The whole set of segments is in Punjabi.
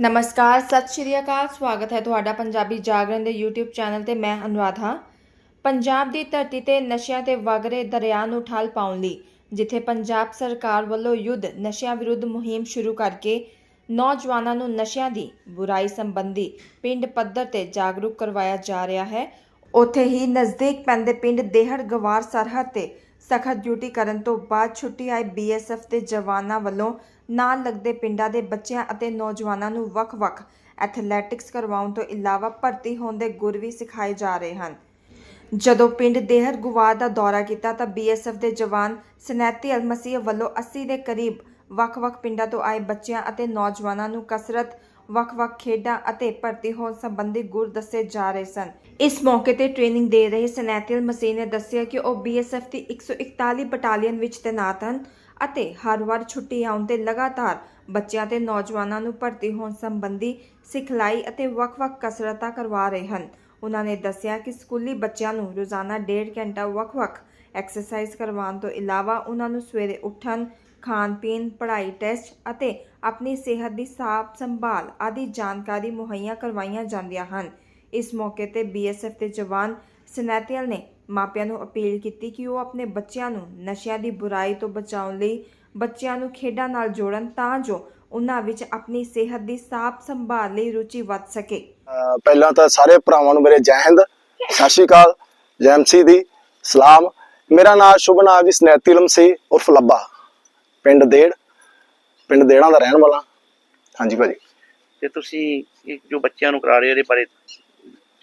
ਨਮਸਕਾਰ, ਸਤਿ ਸ਼੍ਰੀ ਅਕਾਲ, ਸਵਾਗਤ ਹੈ ਤੁਹਾਡਾ ਪੰਜਾਬੀ ਜਾਗਰਣ ਦੇ YouTube ਚੈਨਲ ਤੇ, ਮੈਂ ਅਨੁਰਾਧ। ਹਾਂ ਪੰਜਾਬ ਦੀ ਧਰਤੀ ਤੇ ਨਸ਼ਿਆਂ ਤੇ ਵਗ ਦਰਿਆ ਨੂੰ ਠੱਲ ਪਾਉਣ ਲਈ, ਜਿੱਥੇ ਪੰਜਾਬ ਸਰਕਾਰ ਵੱਲੋਂ ਯੁੱਧ, ਨਸ਼ਿਆਂ ਵਿਰੁੱਧ ਮੁਹਿੰਮ ਸ਼ੁਰੂ ਕਰਕੇ ਨੌਜਵਾਨਾਂ ਨੂੰ ਨਸ਼ਿਆਂ ਦੀ ਬੁਰਾਈ ਸੰਬੰਧੀ ਪਿੰਡ ਪੱਧਰ ਤੇ ਜਾਗਰੂਕ ਕਰਵਾਇਆ ਜਾ ਰਿਹਾ ਹੈ। ਉੱਥੇ ਹੀ ਨਜ਼ਦੀਕ ਪੈਂਦੇ ਪਿੰਡ ਦੇਹੜ ਗਵਾਰ ਸਰਹੱਦ ਤੇ ਸਖਤ ਡਿਊਟੀ ਕਰਨ ਤੋਂ ਬਾਅਦ ਛੁੱਟੀ ਆਏ ਬੀਐਸਐਫ ਦੇ ਜਵਾਨਾਂ ਵੱਲੋਂ ਨਾਲ ਲੱਗਦੇ ਪਿੰਡਾਂ ਦੇ ਬੱਚਿਆਂ ਅਤੇ ਨੌਜਵਾਨਾਂ ਨੂੰ ਵੱਖ-ਵੱਖ ਐਥਲੈਟਿਕਸ ਕਰਵਾਉਣ ਤੋਂ ਇਲਾਵਾ ਭਰਤੀ ਹੋਣ ਦੇ ਗੁਰ ਵੀ ਸਿਖਾਏ ਜਾ ਰਹੇ ਹਨ। ਜਦੋਂ ਪਿੰਡ ਦੇਹਰ ਗੁਵਾਰ ਦਾ ਦੌਰਾ ਕੀਤਾ ਤਾਂ ਬੀਐਸਐਫ ਦੇ ਜਵਾਨ ਸਨੈਤੀ ਅਲਮਸੀਹ ਵੱਲੋਂ 80 ਦੇ ਕਰੀਬ ਵੱਖ-ਵੱਖ ਪਿੰਡਾਂ ਤੋਂ ਆਏ ਬੱਚਿਆਂ ਅਤੇ ਨੌਜਵਾਨਾਂ ਨੂੰ ਕਸਰਤ ਵੱਖ-ਵੱਖ ਖੇਡਾਂ ਅਤੇ ਭਰਤੀ ਹੋਣ ਸੰਬੰਧੀ ਗੁਰ ਦੱਸੇ ਜਾ ਰਹੇ ਸਨ। ਇਸ ਮੌਕੇ ਤੇ ਟ੍ਰੇਨਿੰਗ ਦੇ ਰਹੇ ਸਨੈਤੀਅਲ ਮਸੀਹ ਨੇ ਦੱਸਿਆ ਕਿ ਉਹ ਬੀਐਸਐਫ ਦੀ 141 ਬਟਾਲੀਅਨ ਵਿੱਚ ਤੈਨਾਤ ਹਨ ਅਤੇ ਹਰ ਵਾਰ ਛੁੱਟੀ ਆਉਣ ਤੇ ਲਗਾਤਾਰ ਬੱਚਿਆਂ ਤੇ ਨੌਜਵਾਨਾਂ ਨੂੰ ਭਰਤੀ ਹੋਣ ਸੰਬੰਧੀ ਸਿਖਲਾਈ ਅਤੇ ਵੱਖ-ਵੱਖ ਕਸਰਤਾਂ ਕਰਵਾ ਰਹੇ ਹਨ। ਉਹਨਾਂ ਨੇ ਦੱਸਿਆ ਕਿ ਸਕੂਲੀ ਬੱਚਿਆਂ ਨੂੰ ਰੋਜ਼ਾਨਾ ਡੇਢ ਘੰਟਾ ਵੱਖ-ਵੱਖ ਐਕਸਰਸਾਈਜ਼ ਕਰਵਾਉਣ ਤੋਂ ਇਲਾਵਾ ਉਹਨਾਂ ਨੂੰ ਸਵੇਰੇ ਉੱਠਣ ਖਾਣ ਪੀਣ, ਪੜ੍ਹਾਈ ਟੈਸਟ ਅਤੇ ਆਪਣੀ ਸਿਹਤ ਦੀ ਸਾਫ਼ ਸੰਭਾਲ ਆਦਿ ਜਾਣਕਾਰੀ ਮੁਹੱਈਆ ਕਰਵਾਈਆਂ ਜਾਂਦੀਆਂ ਹਨ। ਇਸ ਮੌਕੇ ਤੇ ਬੀਐਸਐਫ ਦੇ ਜਵਾਨ ਸਨੈਤੀਅਲ ਨੇ ਮਾਪਿਆਂ ਨੂੰ ਅਪੀਲ ਕੀਤੀ ਕਿ ਉਹ ਆਪਣੇ ਬੱਚਿਆਂ ਨੂੰ ਨਸ਼ਿਆਂ ਦੀ ਬੁਰਾਈ ਤੋਂ ਬਚਾਉਣ ਲਈ ਬੱਚਿਆਂ ਨੂੰ ਖੇਡਾਂ ਨਾਲ ਜੋੜਨ ਤਾਂ ਜੋ ਉਹਨਾਂ ਵਿੱਚ ਆਪਣੀ ਸਿਹਤ ਦੀ ਸਾਫ਼ ਸੰਭਾਲ ਲਈ ਰੁਚੀ ਵੱਧ ਸਕੇ। ਪਹਿਲਾਂ ਤਾਂ ਸਾਰੇ ਭਰਾਵਾਂ ਨੂੰ ਮੇਰੇ ਜੈ ਹਿੰਦ, ਸਤਿ ਸ਼੍ਰੀ ਅਕਾਲ, ਜੈ ਦੀ, ਸਲਾਮ। ਮੇਰਾ ਨਾਮ ਸ਼ੁਭ ਜੀ ਸਨੈਤੀਲਮ ਸੀ ਉਰਫ ਲੱਭਾ ਪਿੰਡ ਦੇੜ ਪਿੰਡ ਦੇੜਾਂ ਦਾ ਰਹਿਣ ਵਾਲਾ। ਹਾਂਜੀ ਭਾਜੀ। ਤੇ ਤੁਸੀਂ ਇਹ ਜੋ ਬੱਚਿਆਂ ਨੂੰ ਕਰਾ ਰਹੇ ਹੋ ਇਹਦੇ ਬਾਰੇ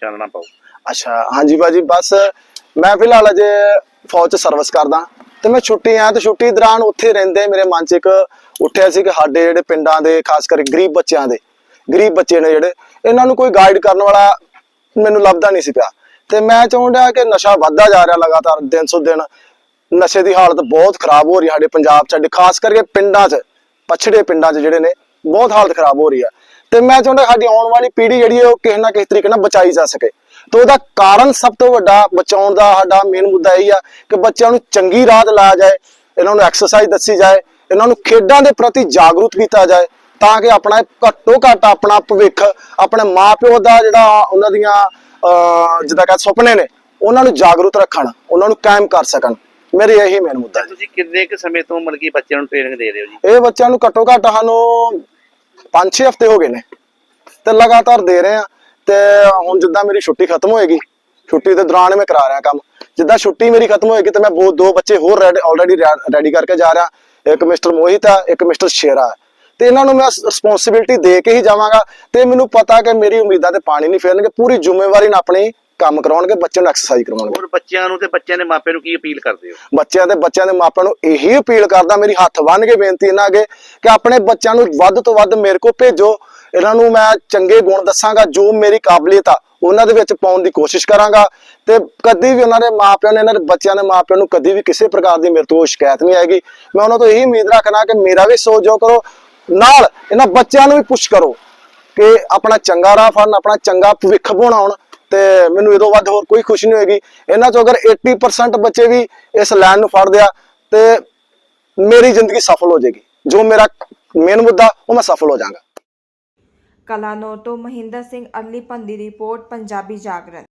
ਚਾਨਣਾ ਪਾਓ ਅੱਛਾ ਹਾਂਜੀ ਭਾਜੀ ਬਸ ਮੈਂ ਫਿਲਹਾਲ ਅਜੇ ਫੌਜ ਚ ਸਰਵਿਸ ਕਰਦਾ। ਤੇ ਮੈਂ ਛੁੱਟੀ ਆ ਤੇ ਛੁੱਟੀ ਦੌਰਾਨ ਉੱਥੇ ਰਹਿੰਦੇ ਮੇਰੇ ਮਨ ਚ ਇੱਕ ਉੱਠਿਆ ਸੀ ਕਿ ਸਾਡੇ ਜਿਹੜੇ ਪਿੰਡਾਂ ਦੇ ਖਾਸ ਕਰਕੇ ਗਰੀਬ ਬੱਚਿਆਂ ਦੇ ਗਰੀਬ ਬੱਚੇ ਨੇ ਜਿਹੜੇ ਇਹਨਾਂ ਨੂੰ ਕੋਈ ਗਾਈਡ ਕਰਨ ਵਾਲਾ ਮੈਨੂੰ ਲੱਭਦਾ ਨਹੀਂ ਸੀ ਪਿਆ। ਤੇ ਮੈਂ ਚਾਹੁੰਦਾ ਕਿ ਨਸ਼ਾ ਵੱਧਦਾ ਜਾ ਰਿਹਾ ਲਗਾਤਾਰ ਦਿਨ ਸੋ ਦਿਨ। ਨਸ਼ੇ ਦੀ ਹਾਲਤ ਬਹੁਤ ਖਰਾਬ ਹੋ ਰਹੀ ਹੈ ਸਾਡੇ ਪੰਜਾਬ ਚ ਸਾਡੇ ਖਾਸ ਕਰਕੇ ਪਿੰਡਾਂ 'ਚ ਪਛੜੇ ਪਿੰਡਾਂ 'ਚ ਜਿਹੜੇ ਨੇ ਬਹੁਤ ਹਾਲਤ ਖਰਾਬ ਹੋ ਰਹੀ ਹੈ। ਤੇ ਮੈਂ ਚਾਹੁੰਦਾ ਸਾਡੀ ਆਉਣ ਵਾਲੀ ਪੀੜ੍ਹੀ ਜਿਹੜੀ ਹੈ ਉਹ ਕਿਸੇ ਨਾ ਕਿਸੇ ਤਰੀਕੇ ਨਾਲ ਬਚਾਈ ਜਾ ਸਕੇ। ਤੇ ਉਹਦਾ ਕਾਰਨ ਸਭ ਤੋਂ ਵੱਡਾ ਬਚਾਉਣ ਦਾ ਸਾਡਾ ਮੇਨ ਮੁੱਦਾ ਇਹ ਆ ਕਿ ਬੱਚਿਆਂ ਨੂੰ ਚੰਗੀ ਰਾਹ ਤੇ ਲਾਇਆ ਜਾਏ ਇਹਨਾਂ ਨੂੰ ਐਕਸਰਸਾਈਜ਼ ਦੱਸੀ ਜਾਏ ਇਹਨਾਂ ਨੂੰ ਖੇਡਾਂ ਦੇ ਪ੍ਰਤੀ ਜਾਗਰੂਕ ਕੀਤਾ ਜਾਏ ਤਾਂ ਕਿ ਆਪਣਾ ਘੱਟੋ ਘੱਟ ਆਪਣਾ ਭਵਿੱਖ ਆਪਣੇ ਮਾਪਿਓ ਦਾ ਜਿਹੜਾ ਉਹਨਾਂ ਦੀਆਂ ਅਹ, ਜਿੱਦਾਂ ਕਿ ਸੁਪਨੇ ਨੇ ਉਹਨਾਂ ਨੂੰ ਜਾਗਰੂਕ ਰੱਖਣ ਉਹਨਾਂ ਨੂੰ ਕਾਇਮ ਕਰ ਸਕਣ। ਮੇਰੇ ਇਹੀ ਮੇਨ ਮੁੱਦਾ ਹੈ ਤੁਸੀਂ ਕਿੰਨੇ ਕੁ ਸਮੇਂ ਤੋਂ ਮਤਲਬ ਕਿ ਬੱਚਿਆਂ ਨੂੰ ਟ੍ਰੇਨਿੰਗ ਦੇ ਰਹੇ ਹੋ ਜੀ? ਇਹ ਬੱਚਿਆਂ ਨੂੰ ਘੱਟੋ ਘੱਟ ਸਾਨੂੰ 5-6 ਹਫ਼ਤੇ ਹੋ ਗਏ ਨੇ ਤੇ ਲਗਾਤਾਰ ਦੇ ਰਹੇ ਆ ਤੇ ਹੁਣ ਜਿੱਦਾਂ ਮੇਰੀ ਛੁੱਟੀ ਖਤਮ ਹੋਏਗੀ ਛੁੱਟੀ ਦੇ ਦੌਰਾਨ ਮੈਂ ਕਰਾ ਰਿਹਾ ਕੰਮ। ਜਿੱਦਾਂ ਛੁੱਟੀ ਮੇਰੀ ਖਤਮ ਹੋਏਗੀ ਤੇ ਮੈਂ ਬਹੁਤ ਦੋ ਬੱਚੇ ਹੋਰ ਆਲਰੇਡੀ ਰੈਡੀ ਕਰਕੇ ਜਾ ਰਿਹਾ। ਇੱਕ ਮਿਸਟਰ ਮੋਹਿਤ ਆ ਇੱਕ ਮਿਸਟਰ ਸ਼ੇਰਾ। ਤੇ ਇਹਨਾਂ ਨੂੰ ਮੈਂ ਰਿਸਪੌਂਸਿਬਿਲਟੀ ਦੇ ਕੇ ਹੀ ਜਾਵਾਂਗਾ ਤੇ ਮੈਨੂੰ ਪਤਾ ਕਿ ਮੇਰੀ ਉਮੀਦਾਂ ਤੇ ਪਾਣੀ ਨਹੀਂ ਫੇਰਨਗੇ ਪੂਰੀ ਜ਼ਿੰਮੇਵਾਰੀ ਨਾਲ ਆਪਣੀ ਕੰਮ ਕਰਾਉਣਗੇ ਬੱਚਿਆਂ ਨੂੰ ਐਕਸਰਸਾਈਜ਼ ਕਰਵਾਉਣਗੇ ਹੋਰ ਬੱਚਿਆਂ ਨੂੰ ਤੇ ਬੱਚਿਆਂ ਦੇ ਮਾਪਿਆਂ ਨੂੰ ਕੀ ਅਪੀਲ ਕਰਦੇ ਹੋ? ਬੱਚਿਆਂ ਦੇ ਬੱਚਿਆਂ ਦੇ ਮਾਪਿਆਂ ਨੂੰ ਇਹੀ ਅਪੀਲ ਕਰਦਾ ਮੇਰੀ ਹੱਥ ਬੰਨ੍ਹ ਕੇ ਬੇਨਤੀ ਇਹਨਾਂ ਅੱਗੇ ਕਿ ਆਪਣੇ ਬੱਚਿਆਂ ਨੂੰ ਵੱਧ ਤੋਂ ਵੱਧ ਮੇਰੇ ਕੋਲ ਭੇਜੋ। ਇਹਨਾਂ ਨੂੰ ਮੈਂ ਚੰਗੇ ਗੁਣ ਦੱਸਾਂਗਾ ਜੋ ਮੇਰੀ ਕਾਬਲੀਅਤ ਆ ਉਹਨਾਂ ਦੇ ਵਿੱਚ ਪਾਉਣ ਦੀ ਕੋਸ਼ਿਸ਼ ਕਰਾਂਗਾ। ਤੇ ਕਦੀ ਵੀ ਉਹਨਾਂ ਦੇ ਮਾਪਿਆਂ ਨੇ ਇਹਨਾਂ ਦੇ ਬੱਚਿਆਂ ਦੇ ਮਾਪਿਆਂ ਨੂੰ ਕਦੀ ਵੀ ਕਿਸੇ ਪ੍ਰਕਾਰ ਦੀ ਮੇਰੇ ਤੋਂ ਸ਼ਿਕਾਇਤ ਨਹੀਂ ਆਏਗੀ। ਮੈਂ ਉਹਨਾਂ ਤੋਂ ਇਹੀ ਉਮੀਦ ਰੱਖਣਾ ਕਿ ਮੇਰਾ ਵੀ ਸੋਚੋ ਕਰੋ। ਨਾਲ ਇਹਨਾਂ ਬੱਚਿਆਂ ਨੂੰ ਵੀ ਪੁਸ਼ ਕਰੋ ਕਿ ਆਪਣਾ ਚੰਗਾ ਰਾਹ ਫੜਨ ਆਪਣਾ ਚੰਗਾ ਭਵਿੱਖ ਬਣਾਉਣ। ਤੇ ਮੈਨੂੰ ਇਹਦੋਂ ਵੱਧ ਹੋਰ ਕੋਈ ਖੁਸ਼ੀ ਨਹੀਂ ਹੋਏਗੀ। ਇਹਨਾਂ ਚੋਂ ਅਗਰ 80% ਬੱਚੇ ਵੀ ਇਸ ਲਾਈਨ ਨੂੰ ਫੜਦੇ ਆ, ਤੇ ਮੇਰੀ ਜ਼ਿੰਦਗੀ ਸਫਲ ਹੋ ਜਾਏਗੀ। ਜੋ ਮੇਰਾ ਮੇਨ ਮੁੱਦਾ, ਉਹ ਮੈਂ ਸਫਲ ਹੋ ਜਾਵਾਂਗਾ। ਕਲਾਨੌਰ ਤੋਂ ਮਹਿੰਦਰ ਸਿੰਘ ਅਰਲੀ ਪੰਦੀ ਰਿਪੋਰਟ, ਪੰਜਾਬੀ ਜਾਗਰਣ।